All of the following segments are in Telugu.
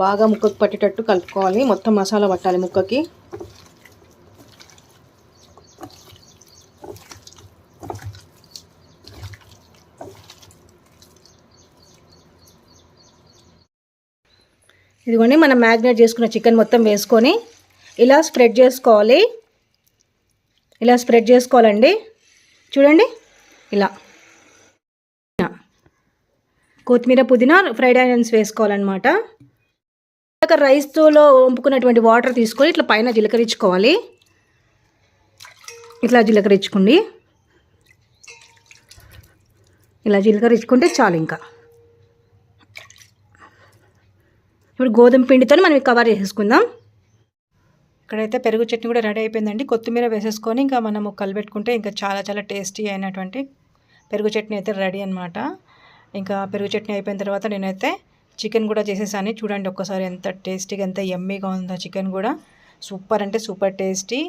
బాగా ముక్కకు పట్టేటట్టు కలుపుకోవాలి. మొత్తం మసాలా పట్టాలి ముక్కకి. ఇదిగోండి మనం మ్యాగ్నేట్ చేసుకున్న చికెన్ మొత్తం వేసుకొని ఇలా స్ప్రెడ్ చేసుకోవాలి. ఇలా స్ప్రెడ్ చేసుకోవాలండి. చూడండి ఇలా. కొత్తిమీర పుదీనా ఫ్రైడ్ ఆనియన్స్ వేసుకోవాలన్నమాట. రైస్లో వంపుకున్నటువంటి వాటర్ తీసుకొని ఇట్లా పైన జీలకరించుకోవాలి. ఇట్లా జీలకరించుకోండి. ఇలా జీలకరించుకుంటే చాలు ఇంకా. ఇప్పుడు గోధుమ పిండితో మనం కవర్ చేసేసుకుందాం. ఇక్కడైతే పెరుగు చట్నీ కూడా రెడీ అయిపోయిందండి. కొత్తిమీర వేసేసుకొని ఇంకా మనం కలిపెట్టుకుంటే ఇంకా చాలా చాలా టేస్టీ అయినటువంటి పెరుగు చట్నీ అయితే రెడీ అనమాట ఇంకా పెరుగు చట్నీ అయిపోయిన తర్వాత నేనైతే చికెన్ కూడా చేసేసాను. చూడండి ఒక్కసారి ఎంత టేస్టీగా ఎంత ఎమ్మీగా ఉందో చికెన్ కూడా. సూపర్ అంటే సూపర్ టేస్టీ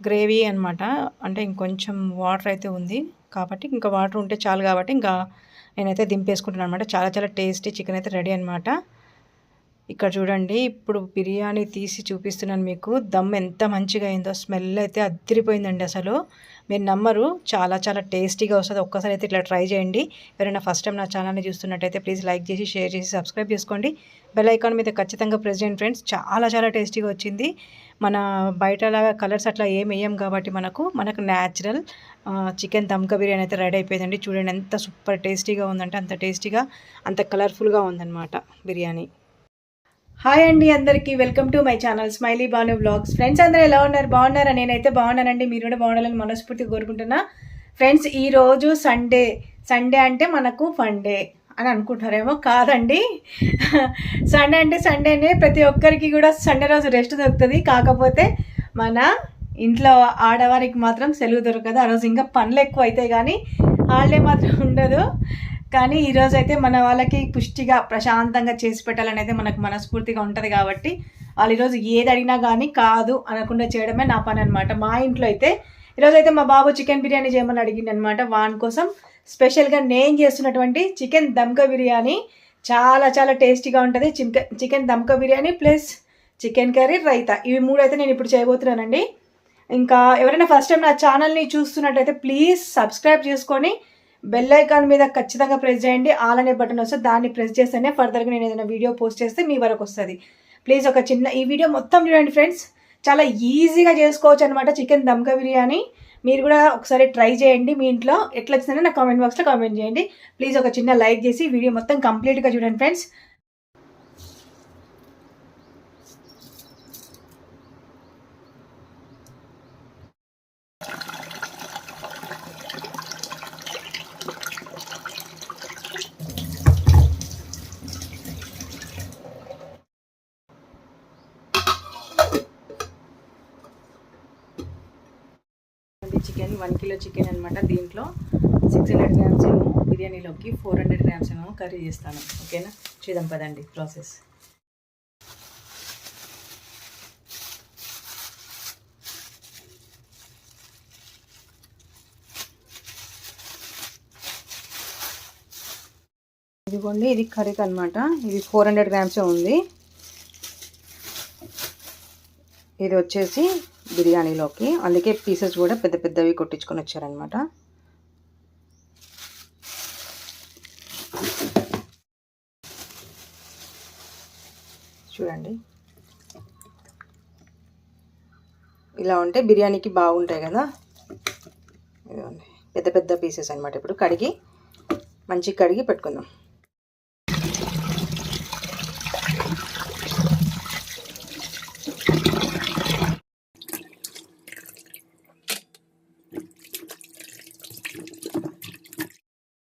గ్రేవీ అనమాట అంటే ఇంకొంచెం వాటర్ అయితే ఉంది కాబట్టి ఇంకా వాటర్ ఉంటే చాలు కాబట్టి ఇంకా నేనైతే దింపేసుకుంటున్నాను అనమాట చాలా చాలా టేస్టీ చికెన్ అయితే రెడీ అనమాట ఇక్కడ చూడండి ఇప్పుడు బిర్యానీ తీసి చూపిస్తున్నాను మీకు. దమ్ ఎంత మంచిగా అయిందో స్మెల్ అయితే అద్దరిపోయిందండి అసలు. మీరు నమ్మరు. చాలా చాలా టేస్టీగా వస్తుంది. ఒక్కసారి అయితే ఇట్లా ట్రై చేయండి. ఎవరైనా ఫస్ట్ టైం నా ఛానల్ని చూస్తున్నట్టయితే ప్లీజ్ లైక్ చేసి షేర్ చేసి సబ్స్క్రైబ్ చేసుకోండి. బెల్ ఐకాన్ మీద ఖచ్చితంగా ప్రెసిడెంట్ ఫ్రెండ్స్. చాలా చాలా టేస్టీగా వచ్చింది. మన బయటలాగా కలర్స్ అట్లా ఏం వేయం కాబట్టి మనకు మనకు న్యాచురల్ చికెన్ దమ్క బిర్యానీ అయితే రెడీ అయిపోయిందండి. చూడండి ఎంత సూపర్ టేస్టీగా ఉందంటే అంత టేస్టీగా అంత కలర్ఫుల్గా ఉందన్నమాట బిర్యానీ. హాయ్ అండి అందరికీ. Welcome to my channel smiley Banu blogs friends అందరూ ఎలా ఉన్నారు? బాగున్నారా? నేనైతే బాగున్నానండి. మీరు కూడా బాగుండాలని మనస్ఫూర్తిగా కోరుకుంటున్నా. ఫ్రెండ్స్ ఈరోజు సండే సండే అంటే మనకు ఫండే అని అనుకుంటున్నారేమో? కాదండి. సండే అంటే సండేనే ప్రతి ఒక్కరికి కూడా సండే రోజు రెస్ట్ దొరుకుతుంది. కాకపోతే మన ఇంట్లో ఆడవారికి మాత్రం సెలవు దొరకదు. ఆ రోజు ఇంకా పనులు ఎక్కువ అవుతాయి కానీ హాలిడే మాత్రం ఉండదు. కానీ ఈరోజు అయితే మన వాళ్ళకి పుష్టిగా ప్రశాంతంగా చేసి పెట్టాలని అయితే మనకు మనస్ఫూర్తిగా ఉంటుంది కాబట్టి వాళ్ళు ఈరోజు ఏది అడిగినా కానీ కాదు అనకుండా చేయడమే నా పని అనమాట మా ఇంట్లో అయితే ఈరోజు అయితే మా బాబు చికెన్ బిర్యానీ చేయమని అడిగింది అనమాట వాని కోసం. స్పెషల్గా నేను చేస్తున్నటువంటి చికెన్ దమ్క బిర్యానీ చాలా చాలా టేస్టీగా ఉంటుంది. Chicken chicken దమ్క biryani plus chicken curry raita. ఇవి మూడు అయితే నేను ఇప్పుడు చేయబోతున్నానండి. ఇంకా ఎవరైనా ఫస్ట్ టైం నా ఛానల్ని చూస్తున్నట్టయితే ప్లీజ్ సబ్స్క్రైబ్ చేసుకొని బెల్ ఐకాన్ మీద ఖచ్చితంగా ప్రెస్ చేయండి. ఆల్ అనే బటన్ వస్తే దాన్ని ప్రెస్ చేస్తేనే ఫర్దర్గా నేను ఏదైనా వీడియో పోస్ట్ చేస్తే మీ వరకు వస్తుంది. ప్లీజ్ ఒక చిన్న ఈ వీడియో మొత్తం చూడండి ఫ్రెండ్స్ చాలా ఈజీగా చేసుకోవచ్చు అనమాట చికెన్ దమ్కా బిర్యానీ. మీరు కూడా ఒకసారి ట్రై చేయండి మీ ఇంట్లో. ఎట్లా వచ్చిందని నా కామెంట్ బాక్స్లో కామెంట్ చేయండి. ప్లీజ్ ఒక చిన్న లైక్ చేసి వీడియో మొత్తం కంప్లీట్గా చూడండి ఫ్రెండ్స్ వన్ కిలో చికెన్ అనమాట దీంట్లో. సిక్స్ హండ్రెడ్ గ్రామ్స్ ఏమో బిర్యానీలోకి ఫోర్ హండ్రెడ్ గ్రామ్స్ ఏమో కర్రీ చేస్తాను. ఓకేనా? చూద్దాం పదండి ప్రాసెస్. ఇదిగోండి ఇది కర్రీకి అనమాట ఇది ఫోర్ హండ్రెడ్ గ్రామ్సే ఉంది. ఇది వచ్చేసి బిర్యానీలోకి. అందుకే పీసెస్ కూడా పెద్ద పెద్దవి కొట్టించుకొని వచ్చారనమాట చూడండి. ఇలా ఉంటే బిర్యానీకి బాగుంటాయి కదా. పెద్ద పెద్ద పీసెస్ అనమాట ఇప్పుడు. కడిగి మంచిగా కడిగి పెట్టుకుందాం.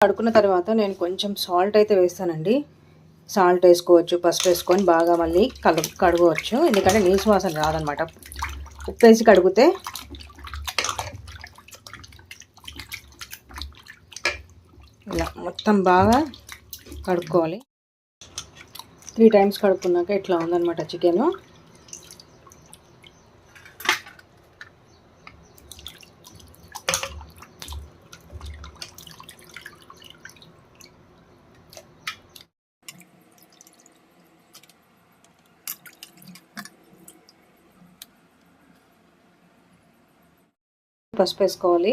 కడుక్కున్న తర్వాత నేను కొంచెం సాల్ట్ అయితే వేస్తానండి. సాల్ట్ వేసుకోవచ్చు పసుపు వేసుకొని బాగా మళ్ళీ కలు కడగవచ్చు. ఎందుకంటే నీసు వాసన రాదనమాట. ఉప్పు వేసి కడిగితే ఇలా మొత్తం బాగా కడుక్కోవాలి. త్రీ టైమ్స్ కడుక్కున్నాక ఇట్లా ఉందన్నమాట చికెను. పసుపు వేసుకోవాలి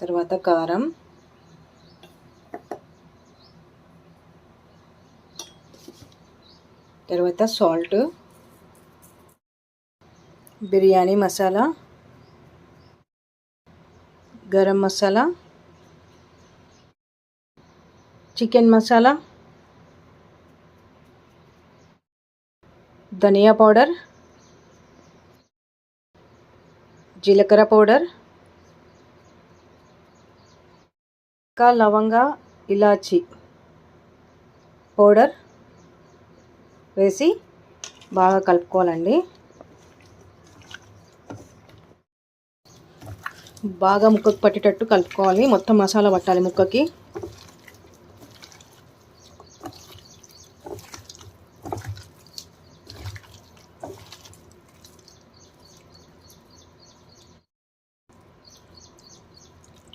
తర్వాత కారం. తర్వాత సాల్ట్. బిర్యానీ మసాలా. గరం మసాలా. చికెన్ మసాలా. ధనియా పౌడర్. జీలకర్ర పౌడర్ ఇంకా లవంగా ఇలాచి పౌడర్ వేసి బాగా కలుపుకోవాలండి. బాగా ముక్కకు పట్టేటట్టు కలుపుకోవాలి. మొత్తం మసాలా పట్టాలి ముక్కకి.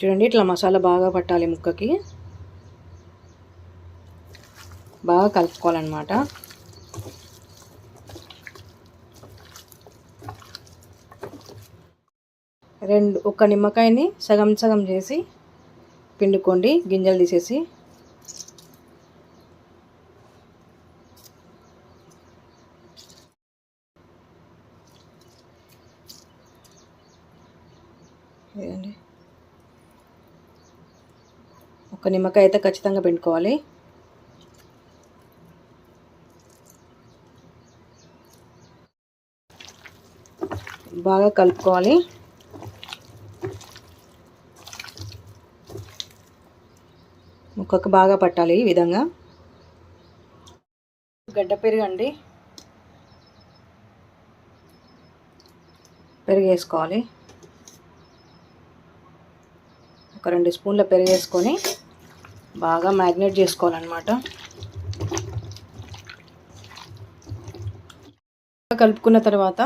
చూడండి ఇట్లా మసాలా బాగా పట్టాలి ముక్కకి. బాగా కలుపుకోవాలన్నమాట. రెండు ఒక నిమ్మకాయని సగం సగం చేసి పిండుకోండి గింజలు తీసేసి. ఒక నిమ్మకాయ అయితే ఖచ్చితంగా పిండుకోవాలి. బాగా కలుపుకోవాలి. ముక్కకు బాగా పట్టాలి ఈ విధంగా. గడ్డ పెరుగండి. పెరుగు వేసుకోవాలి ఒక రెండు స్పూన్ల పెరుగు వేసుకొని బాగా మ్యాగ్నేట్ చేసుకోవాలన్నమాట. కలుపుకున్న తర్వాత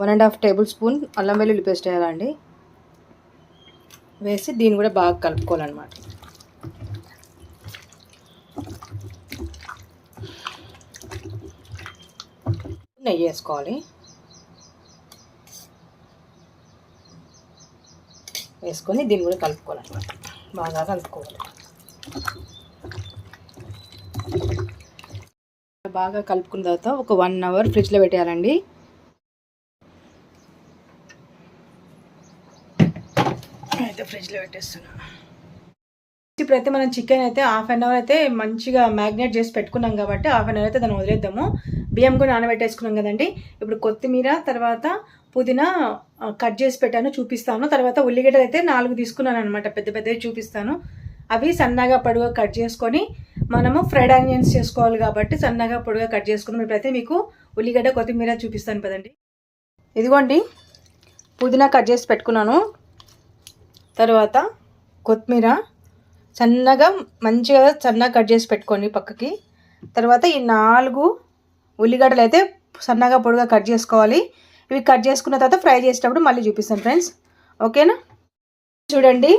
one and half table spoon అల్లం వెల్లుల్లి పేస్ట్ వేయాలండి. వేసి దీన్ని కూడా బాగా కలుపుకోవాలన్నమాట. నెయ్యి వేసుకోవాలి. వేసుకొని దీన్ని కూడా కలుపుకోవాలన్నమాట. బాగా కలుపుకోవాలి. బాగా కలుపుకున్న తర్వాత ఒక వన్ అవర్ ఫ్రిడ్జ్లో పెట్టేయాలండి. అయితే ఫ్రిడ్జ్లో పెట్టేస్తున్నాను ఇప్పుడైతే మనం చికెన్ అయితే హాఫ్ అన్ అవర్ అయితే మంచిగా మ్యాగ్నేట్ చేసి పెట్టుకున్నాం కాబట్టి హాఫ్ అన్ అవర్ అయితే దాన్ని వదిలేద్దాము. బియ్యం కూడా నానబెట్టేసుకున్నాం కదండి. ఇప్పుడు కొత్తిమీర తర్వాత పుదీనా కట్ చేసి పెట్టాను చూపిస్తాను. తర్వాత ఉల్లిగడ్డలు అయితే నాలుగు తీసుకున్నాను అనమాట పెద్ద పెద్దవి చూపిస్తాను. అవి సన్నగా పొడుగా కట్ చేసుకొని మనము ఫ్రైడ్ ఆనియన్స్ చేసుకోవాలి కాబట్టి సన్నగా పొడుగా కట్ చేసుకున్నాం. ఇప్పుడైతే మీకు ఉల్లిగడ్డ కొత్తిమీర చూపిస్తాను కదండి. ఇదిగోండి పుదీనా కట్ చేసి పెట్టుకున్నాను. తర్వాత కొత్తిమీర సన్నగా మంచిగా సన్నగా కట్ చేసి పెట్టుకోండి పక్కకి. తర్వాత ఈ నాలుగు ఉల్లిగడ్డలు అయితే సన్నగా పొడిగా కట్ చేసుకోవాలి. ఇవి కట్ చేసుకున్న తర్వాత ఫ్రై చేసేటప్పుడు మళ్ళీ చూపిస్తాను ఫ్రెండ్స్. ఓకేనా? చూడండి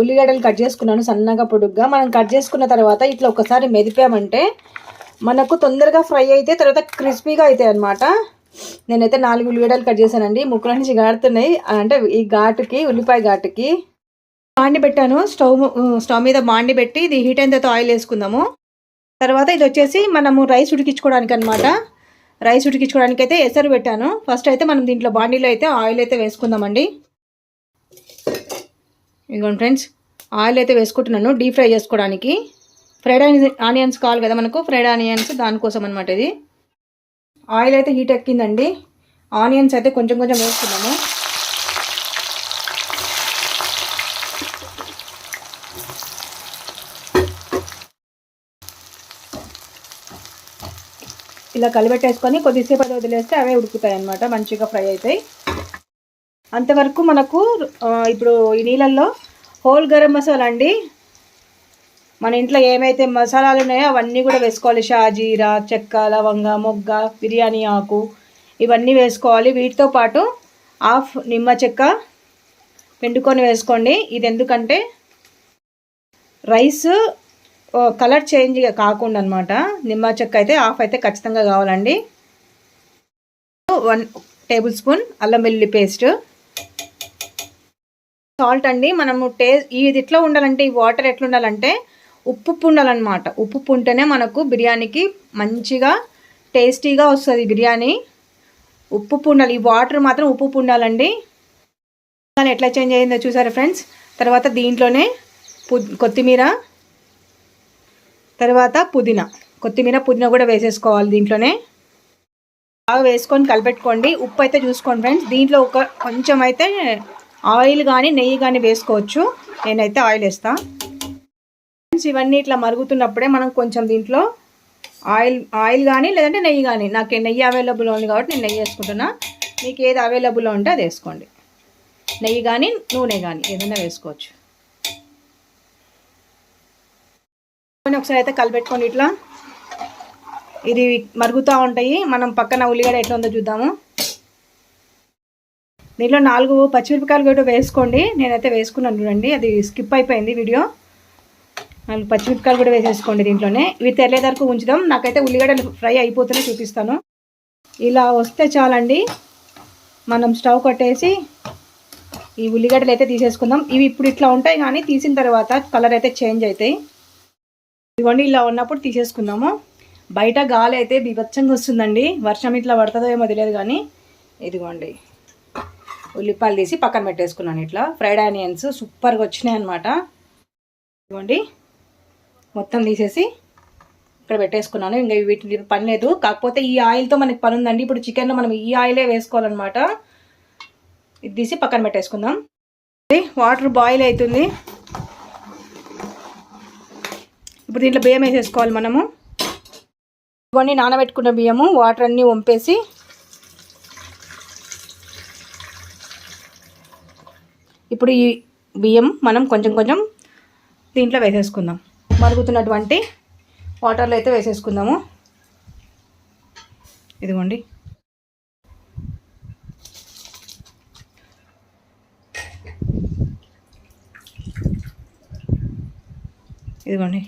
ఉల్లిగడ్డలు కట్ చేసుకున్నాను సన్నగా పొడుగ్గా. మనం కట్ చేసుకున్న తర్వాత ఇట్లా ఒకసారి మెదిపామంటే మనకు తొందరగా ఫ్రై అయితే తర్వాత క్రిస్పీగా అవుతాయి అనమాట నేనైతే నాలుగు ఉల్లిగడ్డలు కట్ చేశానండి. ముక్కల నుంచి గాడుతున్నాయి. అంటే ఈ ఘాటుకి ఉల్లిపాయ ఘాటుకి. మాండి పెట్టాను స్టవ్ స్టవ్ మీద మాండి పెట్టి ఇది హీట్ అయిన తర్వాత ఆయిల్ వేసుకుందాము. తర్వాత ఇది వచ్చేసి మనము రైస్ ఉడికించుకోవడానికి అనమాట రైస్ ఉడికించుకోవడానికి అయితే ఎసరు పెట్టాను. ఫస్ట్ అయితే మనం దీంట్లో బాండీలో అయితే ఆయిల్ అయితే వేసుకుందామండి. ఇదిగోండి ఫ్రెండ్స్ ఆయిల్ అయితే వేసుకుంటున్నాను డీప్ ఫ్రై చేసుకోవడానికి. ఫ్రైడ్ ఆనియన్స్ కావాలి కదా మనకు ఫ్రైడ్ ఆనియన్స్ దానికోసం అనమాట ఇది. ఆయిల్ అయితే హీట్ ఎక్కిందండి. ఆనియన్స్ అయితే కొంచెం కొంచెం వేసుకున్నాము. ఇలా కలిపెట్టేసుకొని కొద్దిసేపు అది వదిలేస్తే అవే ఉడుకుతాయి అనమాట మంచిగా ఫ్రై అవుతాయి. అంతవరకు మనకు ఇప్పుడు ఈ నీళ్ళల్లో హోల్ గరం మసాలా అండి. మన ఇంట్లో ఏమైతే మసాలాలు ఉన్నాయో అవన్నీ కూడా వేసుకోవాలి. షాజీరా చెక్క లవంగ మొగ్గ బిర్యానీ ఆకు ఇవన్నీ వేసుకోవాలి. వీటితో పాటు హాఫ్ నిమ్మ చెక్క పిండుకొని వేసుకోండి. ఇది ఎందుకంటే రైస్ కలర్ చేంజ్ కాకుండా అనమాట నిమ్మ చెక్క అయితే ఆఫ్ అయితే ఖచ్చితంగా కావాలండి. వన్ టేబుల్ స్పూన్ అల్లం వెల్లుల్లి పేస్ట్. సాల్ట్ అండి మనము టే ఇది ఎట్లా ఉండాలంటే ఈ వాటర్ ఎట్లా ఉండాలంటే ఉప్పు ఉండాలన్నమాట ఉప్పు ఉంటేనే మనకు బిర్యానీకి మంచిగా టేస్టీగా వస్తుంది బిర్యానీ. ఉప్పు ఉండాలి ఈ వాటర్ మాత్రం ఉప్పు ఉండాలండి కానీ ఎట్లా చేంజ్ అయ్యిందో చూసారా ఫ్రెండ్స్? తర్వాత దీంట్లోనే కొత్తిమీర తర్వాత పుదీనా. కొత్తిమీర పుదీనా కూడా వేసేసుకోవాలి దీంట్లోనే. బాగా వేసుకొని కలిపెట్టుకోండి. ఉప్పు అయితే చూసుకోండి ఫ్రెండ్స్. దీంట్లో ఒక కొంచెం అయితే ఆయిల్ కానీ నెయ్యి కానీ వేసుకోవచ్చు. నేనైతే ఆయిల్ వేస్తాను ఫ్రెండ్స్ ఇవన్నీ ఇట్లా మరుగుతున్నప్పుడే మనం కొంచెం దీంట్లో ఆయిల్ ఆయిల్ కానీ లేదంటే నెయ్యి కానీ నాకు నెయ్యి అవైలబుల్ ఉంది కాబట్టి నేను నెయ్యి వేసుకుంటున్నా. మీకు ఏది అవైలబుల్ ఉంటే అది వేసుకోండి. నెయ్యి కానీ నూనె కానీ ఏదైనా వేసుకోవచ్చు. ఒకసారి అయితే కలిపెట్టుకోండి ఇట్లా. ఇది మరుగుతూ ఉంటాయి. మనం పక్కన ఉల్లిగడ్డ ఎట్లా ఉందో చూద్దాము. దీంట్లో నాలుగు పచ్చిమిరపకాయలు కూడా వేసుకోండి. నేనైతే వేసుకున్నాను చూడండి. అది స్కిప్ అయిపోయింది వీడియో నాలుగు పచ్చిమిరపకాయలు కూడా వేసేసుకోండి దీంట్లోనే. ఇవి తెల్లేదరకు ఉంచుదాం. నాకైతే ఉల్లిగడ్డలు ఫ్రై అయిపోతూనే చూపిస్తాను. ఇలా వస్తే చాలండి. మనం స్టవ్ కట్టేసి ఈ ఉల్లిగడ్డలు అయితే తీసేసుకుందాం. ఇవి ఇప్పుడు ఇట్లా ఉంటాయి కానీ తీసిన తర్వాత కలర్ అయితే చేంజ్ అవుతాయి. ఇదిగోండి ఇలా ఉన్నప్పుడు తీసేసుకుందాము. బయట గాలి అయితే బీభత్సంగా వస్తుందండి. వర్షం ఇట్లా పడుతుందో ఏమో తెలియదు కానీ ఇదిగోండి. ఉల్లిపాయలు తీసి పక్కన పెట్టేసుకున్నాను ఇట్లా. ఫ్రైడ్ ఆనియన్స్ సూపర్గా వచ్చినాయి అనమాట ఇదిగోండి మొత్తం తీసేసి ఇక్కడ పెట్టేసుకున్నాను. ఇంకా వీటి పని లేదు. కాకపోతే ఈ ఆయిల్తో మనకి పని ఉందండి. ఇప్పుడు చికెన్లో మనం ఈ ఆయిలే వేసుకోవాలన్నమాట. ఇది తీసి పక్కన పెట్టేసుకుందాం. వాటర్ బాయిల్ అవుతుంది. ఇప్పుడు దీంట్లో బియ్యం వేసేసుకోవాలి మనము. ఇవన్నీ నానబెట్టుకున్న బియ్యము వాటర్ అన్నీ వంపేసి. ఇప్పుడు ఈ బియ్యం మనం కొంచెం కొంచెం దీంట్లో వేసేసుకుందాం. మరుగుతున్నటువంటి వాటర్లో అయితే వేసేసుకుందాము. ఇదిగోండి. ఇదిగోండి.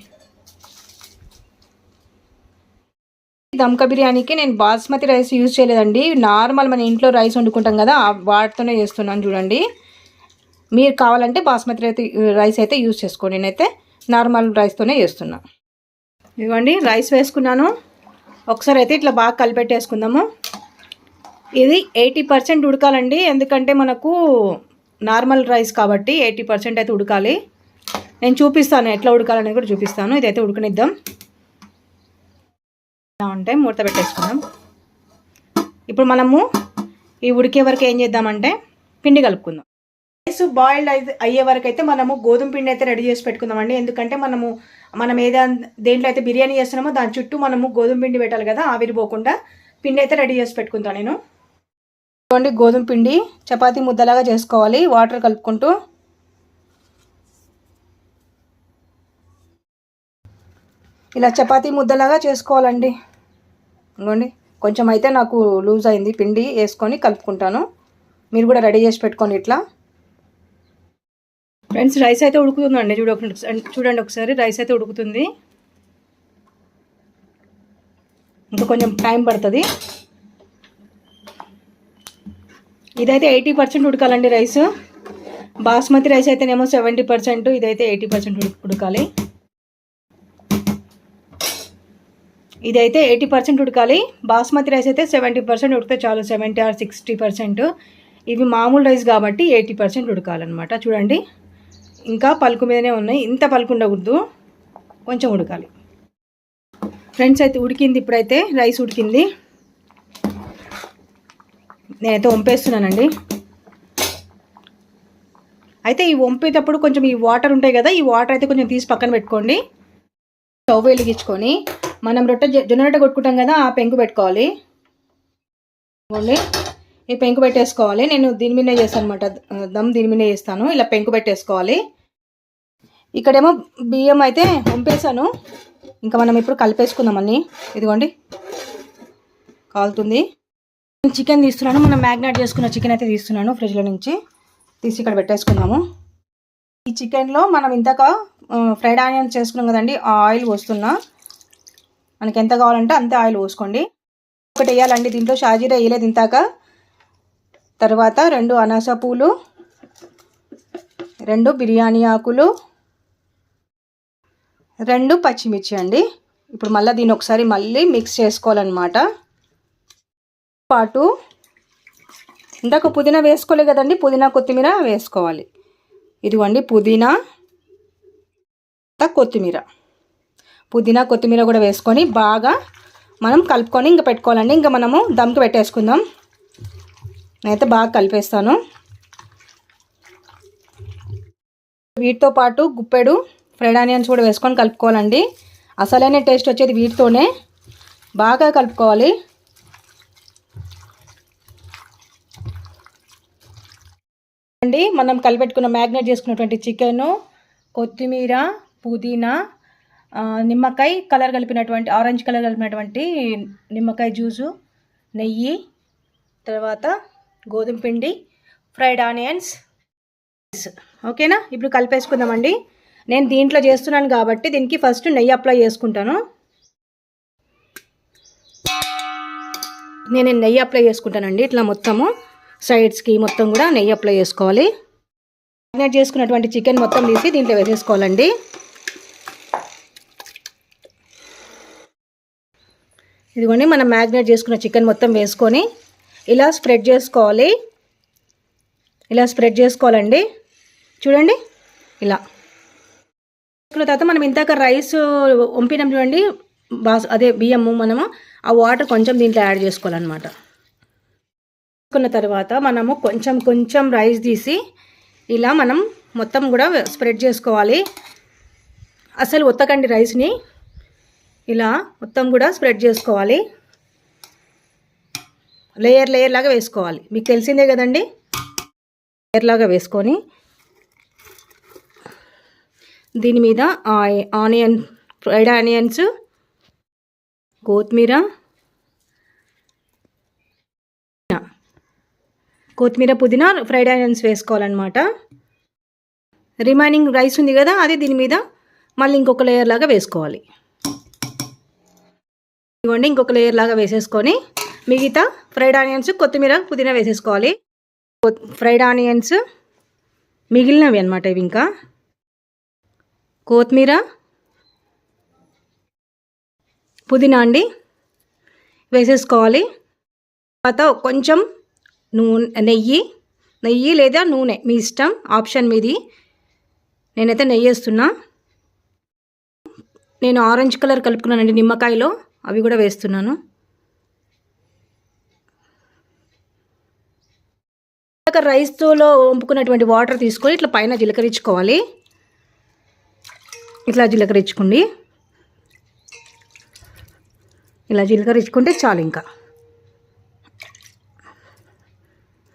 దమ్కా బిర్యానీకి నేను బాస్మతి రైస్ యూజ్ చేయలేదండి. నార్మల్ మన ఇంట్లో రైస్ వండుకుంటాం కదా వాటితోనే చేస్తున్నాను చూడండి. మీరు కావాలంటే బాస్మతి రైస్ అయితే యూజ్ చేసుకోండి. నేనైతే నార్మల్ రైస్తోనే చేస్తున్నా. ఇదిగోండి రైస్ వేసుకున్నాను. ఒకసారి అయితే ఇట్లా బాగా కలిపెట్టేసుకుందాము. ఇది ఎయిటీ పర్సెంట్ ఉడకాలండి. ఎందుకంటే మనకు నార్మల్ రైస్ కాబట్టి ఎయిటీ పర్సెంట్ అయితే ఉడకాలి. నేను చూపిస్తాను ఎట్లా ఉడకాలనేది కూడా చూపిస్తాను. ఇదైతే ఉడకనిద్దాం. ఇలా ఉంటాయి మూత పెట్టేసుకుందాం. ఇప్పుడు మనము ఈ ఉడికే వరకు ఏం చేద్దామంటే పిండి కలుపుకుందాం. రైస్ బాయిల్డ్ అయితే అయ్యే వరకు అయితే మనము గోధుమ పిండి అయితే రెడీ చేసి పెట్టుకుందామండి. ఎందుకంటే మనము మనం ఏదైనా దేంట్లో అయితే బిర్యానీ చేస్తున్నామో దాని చుట్టూ మనము గోధుమ పిండి పెట్టాలి కదా ఆవిరిపోకుండా పిండి అయితే రెడీ చేసి పెట్టుకుంటాను నేను. చూడండి గోధుమ పిండి చపాతీ ముద్దలాగా చేసుకోవాలి. వాటర్ కలుపుకుంటూ ఇలా చపాతీ ముద్దలాగా చేసుకోవాలండి. ఇంకోండి కొంచెం అయితే నాకు లూజ్ అయింది. పిండి వేసుకొని కలుపుకుంటాను. మీరు కూడా రెడీ చేసి పెట్టుకోండి ఇట్లా. ఫ్రెండ్స్ రైస్ అయితే ఉడుకుతుందండి. చూడ చూడండి ఒకసారి రైస్ అయితే ఉడుకుతుంది. ఇంకా కొంచెం టైం పడుతుంది. ఇదైతే ఎయిటీ పర్సెంట్ ఉడకాలండి రైస్. బాస్మతి రైస్ అయితేనేమో సెవెంటీ పర్సెంట్ ఇదైతే ఎయిటీ పర్సెంట్ ఉడకాలి. ఇదైతే ఎయిటీ పర్సెంట్ ఉడకాలి. బాస్మతి రైస్ అయితే సెవెంటీ పర్సెంట్ ఉడికితే చాలు. Seventy or sixty percent. ఇవి మామూలు రైస్ కాబట్టి ఎయిటీ పర్సెంట్ ఉడకాలన్నమాట. చూడండి. ఇంకా పలుకు మీదనే ఉన్నాయి. ఇంత పలుకు ఉండకూడదు. కొంచెం ఉడకాలి. ఫ్రెండ్స్ అయితే ఉడికింది ఇప్పుడైతే రైస్ ఉడికింది. నేనైతే వంపేస్తున్నానండి. అయితే ఈ వంపేటప్పుడు కొంచెం ఈ వాటర్ ఉంటాయి కదా ఈ వాటర్ అయితే కొంచెం తీసి పక్కన పెట్టుకోండి. స్టవ్ వెలిగించుకొని మనం రొట్టె జొన్న రొట్టె కొట్టుకుంటాం కదా ఆ పెంకు పెట్టుకోవాలి. ఓన్లీ ఈ పెంకు పెట్టేసుకోవాలి. నేను దీని మీద చేస్తాను అనమాట దమ్ దీని మీద చేస్తాను. ఇలా పెంకు పెట్టేసుకోవాలి. ఇక్కడేమో బియ్యం అయితే వంపేసాను ఇంకా మనం ఇప్పుడు కలిపేసుకుందాం అన్నీ. ఇదిగోండి. కాలుతుంది. చికెన్ తీస్తున్నాను. మనం మ్యాగ్నేట్ చేసుకున్న చికెన్ అయితే తీస్తున్నాను ఫ్రిడ్జ్లో నుంచి. తీసి ఇక్కడ పెట్టేసుకుందాము. ఈ చికెన్లో మనం ఇంతక ఫ్రైడ్ ఆనియన్స్ చేసుకున్నాం కదండి. ఆయిల్ వస్తున్నా మనకి ఎంత కావాలంటే అంతే ఆయిల్ పోసుకోండి. ఒకటి వేయాలండి దీంట్లో షాజీరా వేయలేదు ఇంతాక. తర్వాత రెండు అనాస పూలు రెండు బిర్యానీ ఆకులు రెండు పచ్చిమిర్చి అండి. ఇప్పుడు మళ్ళీ దీన్ని ఒకసారి మళ్ళీ మిక్స్ చేసుకోవాలన్నమాట. పాటు ఇందాక పుదీనా వేసుకోలే కదండి పుదీనా కొత్తిమీర వేసుకోవాలి. ఇదిగోండి పుదీనా కొత్తిమీర. పుదీనా కొత్తిమీర కూడా వేసుకొని బాగా మనం కలుపుకొని ఇంకా పెట్టుకోవాలండి. ఇంకా మనము దమ్కి పెట్టేసుకుందాం. నేనైతే బాగా కలిపేస్తాను. వీటితో పాటు గుప్పెడు ఫ్రైడ్ ఆనియన్స్ కూడా వేసుకొని కలుపుకోవాలండి. అసలైన టేస్ట్ వచ్చేది వీటితోనే. బాగా కలుపుకోవాలి. అండి మనం కలిపెట్టుకున్న మ్యాగ్నేట్ చేసుకున్నటువంటి చికెన్ కొత్తిమీర పుదీనా నిమ్మకాయ కలర్ కలిపినటువంటి ఆరెంజ్ కలర్ కలిపినటువంటి నిమ్మకాయ జ్యూసు నెయ్యి తర్వాత గోధుమ పిండి ఫ్రైడ్ ఆనియన్స్. ఓకేనా? ఇప్పుడు కలిపేసుకుందామండి. నేను దీంట్లో చేస్తున్నాను కాబట్టి దీనికి ఫస్ట్ నెయ్యి అప్లై చేసుకుంటాను. నేను నెయ్యి అప్లై చేసుకుంటానండి ఇట్లా మొత్తము. సైడ్స్కి మొత్తం కూడా నెయ్యి అప్లై చేసుకోవాలి. మ్యారినేట్ చేసుకున్నటువంటి చికెన్ మొత్తం తీసి దీంట్లో వేసేసుకోవాలండి. ఇదిగోండి మనం మ్యాగ్నేట్ చేసుకున్న చికెన్ మొత్తం వేసుకొని ఇలా స్ప్రెడ్ చేసుకోవాలి. ఇలా స్ప్రెడ్ చేసుకోవాలండి. చూడండి ఇలా. తర్వాత మనం ఇంతాక రైస్ వంపినాం చూడండి బాస్ అదే బియ్యము మనము ఆ వాటర్ కొంచెం దీంట్లో యాడ్ చేసుకోవాలన్నమాట. చేసుకున్న తర్వాత మనము కొంచెం కొంచెం రైస్ తీసి ఇలా మనం మొత్తం కూడా స్ప్రెడ్ చేసుకోవాలి. అసలు ఒత్తకండి రైస్ని. ఇలా మొత్తం కూడా స్ప్రెడ్ చేసుకోవాలి. లేయర్ లేయర్ లాగా వేసుకోవాలి. మీకు తెలిసిందే కదండి? లేయర్ లాగా వేసుకొని దీని మీద ఆనియన్ ఫ్రైడ్ ఆనియన్స్ కొత్తిమీర కొత్తిమీర పుదీనా ఫ్రైడ్ ఆనియన్స్ వేసుకోవాలన్నమాట. రిమైనింగ్ రైస్ ఉంది కదా అది దీని మీద మళ్ళీ ఇంకొక లేయర్ లాగా వేసుకోవాలి. ఇవ్వండి ఇంకొక లేయర్ లాగా వేసేసుకొని మిగతా ఫ్రైడ్ ఆనియన్స్ కొత్తిమీర పుదీనా వేసేసుకోవాలి. ఫ్రైడ్ ఆనియన్స్ మిగిలినవి అనమాట ఇవి ఇంకా. కొత్తిమీర పుదీనా అండి వేసేసుకోవాలి. తర్వాత కొంచెం నూనె నెయ్యి నెయ్యి లేదా నూనె మీ ఇష్టం ఆప్షన్ మీది. నేనైతే నెయ్యి వేస్తున్నా. నేను ఆరెంజ్ కలర్ కలుపుకున్నానండి నిమ్మకాయలో. అవి కూడా వేస్తున్నాను. రైస్తోలో వంపుకున్నటువంటి వాటర్ తీసుకొని ఇట్లా పైన జీలకరించుకోవాలి. ఇట్లా జీలకరించుకోండి. ఇలా జీలకరించుకుంటే చాలు ఇంకా.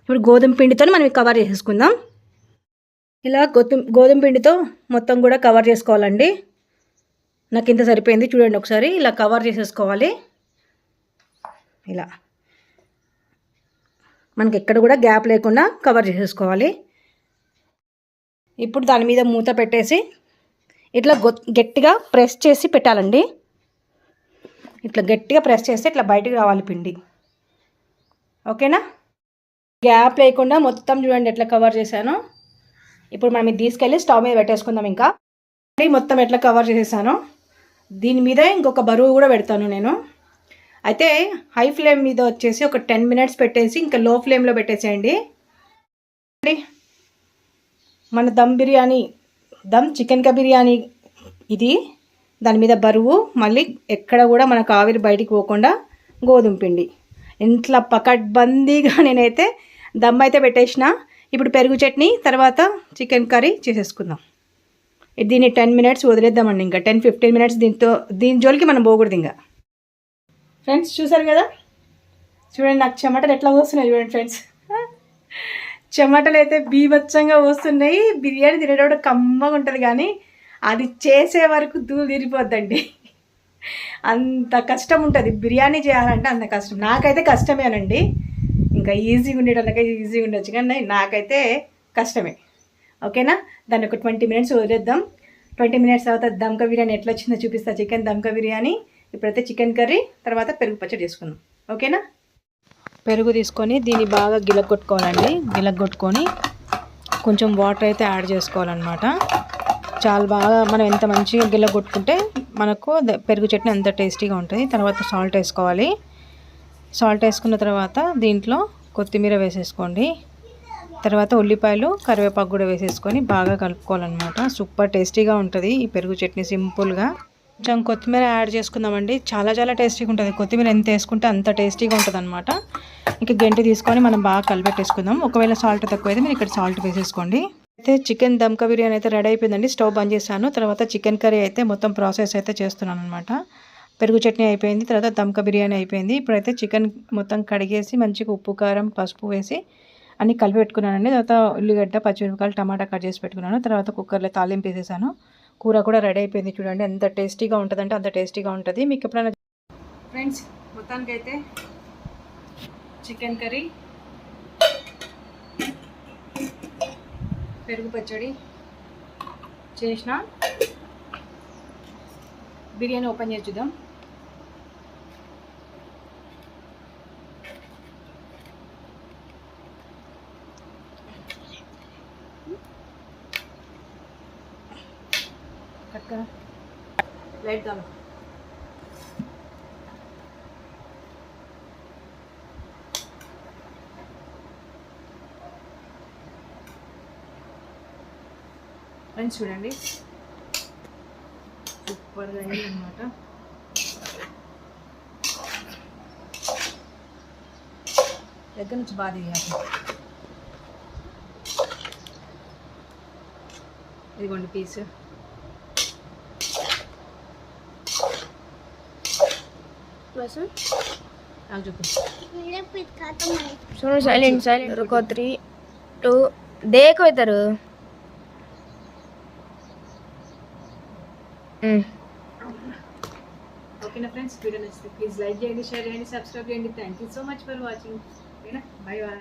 ఇప్పుడు గోధుమ పిండితో మనం కవర్ చేసేసుకుందాం ఇలా గోధుమ గోధుమ పిండితో మొత్తం కూడా కవర్ చేసుకోవాలండి. నాకు ఇంత సరిపోయింది. చూడండి ఒకసారి ఇలా కవర్ చేసేసుకోవాలి. ఇలా. మనకి ఎక్కడ కూడా గ్యాప్ లేకుండా కవర్ చేసేసుకోవాలి. ఇప్పుడు దాని మీద మూత పెట్టేసి ఇట్లా గట్టిగా ప్రెస్ చేసి పెట్టాలండి. ఇట్లా గట్టిగా ప్రెస్ చేస్తే ఇట్లా బయటకు రావాలి పిండి. ఓకేనా? గ్యాప్ లేకుండా మొత్తం చూడండి ఎట్లా కవర్ చేశాను. ఇప్పుడు మనం ఇది తీసుకెళ్ళి స్టవ్ మీద పెట్టేసుకుందాం ఇంకా. మొత్తం ఎట్లా కవర్ చేసేసాను. దీని మీద ఇంకొక బరువు కూడా పెడతాను నేను. అయితే హై ఫ్లేమ్ మీద వచ్చేసి ఒక టెన్ మినిట్స్ పెట్టేసి ఇంకా లో ఫ్లేమ్లో పెట్టేసేయండి. మన దమ్ బిర్యానీ దమ్ చికెన్ కా బిర్యానీ ఇది. దాని మీద బరువు మళ్ళీ ఎక్కడ కూడా మనకు ఆవిరి బయటికి పోకుండా గోధుమ పిండి. ఇంట్లో పకడ్బందీగా నేనైతే దమ్ అయితే పెట్టేసిన. ఇప్పుడు పెరుగు చట్నీ తర్వాత చికెన్ కర్రీ చేసేసుకుందాం. దీన్ని టెన్ మినిట్స్ వదిలేద్దామండి ఇంకా. టెన్ ఫిఫ్టీన్ మినిట్స్ దీంతో దీని జోలికి మనం పోకూడదు ఇంకా. ఫ్రెండ్స్ చూసారు కదా? చూడండి నాకు చెమటలు ఎట్లా వస్తున్నాయి చూడండి ఫ్రెండ్స్ చెమటలు అయితే బీభత్సంగా వస్తున్నాయి. బిర్యానీ తినేటప్పుడు కమ్మగా ఉంటుంది కానీ అది చేసే వరకు దూలు తిరిగిపోద్దండి. అంత కష్టం ఉంటుంది. బిర్యానీ చేయాలంటే అంత కష్టం. నాకైతే కష్టమేనండి. ఇంకా ఈజీగా ఉండేటోళ్ళకైతే ఈజీగా ఉండొచ్చు కానీ నాకైతే కష్టమే. ఓకేనా? దాన్ని ఒక ట్వంటీ మినిట్స్ వదిలేద్దాం. ట్వంటీ మినిట్స్ తర్వాత దమ్క బిర్యానీ ఎట్లా వచ్చిందో చూపిస్తా చికెన్ దమ్క బిర్యానీ. ఇప్పుడైతే చికెన్ కర్రీ తర్వాత పెరుగు పచ్చడి చేసుకుందాం. ఓకేనా? పెరుగు తీసుకొని దీన్ని బాగా గిలగొట్టుకోవాలండి. గిలగొట్టుకొని కొంచెం వాటర్ అయితే యాడ్ చేసుకోవాలన్నమాట. చాలా బాగా మనం ఎంత మంచిగా గిల్లగొట్టుకుంటే మనకు పెరుగు చట్నీ అంత టేస్టీగా ఉంటుంది. తర్వాత సాల్ట్ వేసుకోవాలి. సాల్ట్ వేసుకున్న తర్వాత దీంట్లో కొత్తిమీర వేసేసుకోండి. తర్వాత ఉల్లిపాయలు కరివేపాకు కూడా వేసేసుకొని బాగా కలుపుకోవాలన్నమాట. సూపర్ టేస్టీగా ఉంటుంది ఈ పెరుగు చట్నీ సింపుల్గా. కొంచెం కొత్తిమీర యాడ్ చేసుకుందామండి. చాలా చాలా టేస్టీగా ఉంటుంది. కొత్తిమీర ఎంత వేసుకుంటే అంత టేస్టీగా ఉంటుంది అనమాట ఇంకా గంటి తీసుకొని మనం బాగా కలిపెట్టేసుకుందాం. ఒకవేళ సాల్ట్ తక్కువైతే మీరు ఇక్కడ సాల్ట్ వేసేసుకోండి. అయితే చికెన్ దమ్కా బిర్యానీ అయితే రెడీ అయిపోయిందండి. స్టవ్ బంద్ చేశాను. తర్వాత చికెన్ కర్రీ అయితే మొత్తం ప్రాసెస్ అయితే చేస్తున్నాను అనమాట పెరుగు చట్నీ అయిపోయింది. తర్వాత దమ్కా బిర్యానీ అయిపోయింది. ఇప్పుడైతే చికెన్ మొత్తం కడిగేసి మంచిగా ఉప్పు కారం పసుపు వేసి అన్ని కలిపి పెట్టుకున్నానండి. తర్వాత ఉల్లిగడ్డ పచ్చిమిరపకాయలు టమాటా కట్ చేసి పెట్టుకున్నాను. తర్వాత కుక్కర్లో తాలింపు వేసేసాను. కూర కూడా రెడీ అయిపోయింది చూడండి. ఎంత టేస్టీగా ఉంటుందంటే అంత టేస్టీగా ఉంటుంది. మీకు ఎప్పుడైనా ఫ్రెండ్స్ మొత్తానికైతే చికెన్ కర్రీ పెరుగు పచ్చడి చేసిన. బిర్యానీ ఓపెన్ చేసి చూద్దాం. లైట్ దాలో ఫ్రెండ్స్ చూడండి. సూపర్గా అయింది అనమాట దగ్గర నుంచి బాగా తీయాలి. ఇదిగోండి పీసు. కోసం చూడండి సైలెంట్ సైలెంట్ రుకో త్రీ టూ. దేకు అవుతారు ఓకేనా ఫ్రెండ్స్ వీడియో నచ్చితే ప్లీజ్ లైక్ చేయండి షేర్ చేయండి సబ్స్క్రైబ్ చేయండి. Thank you so much for watching ఓకేనా బై బాయ్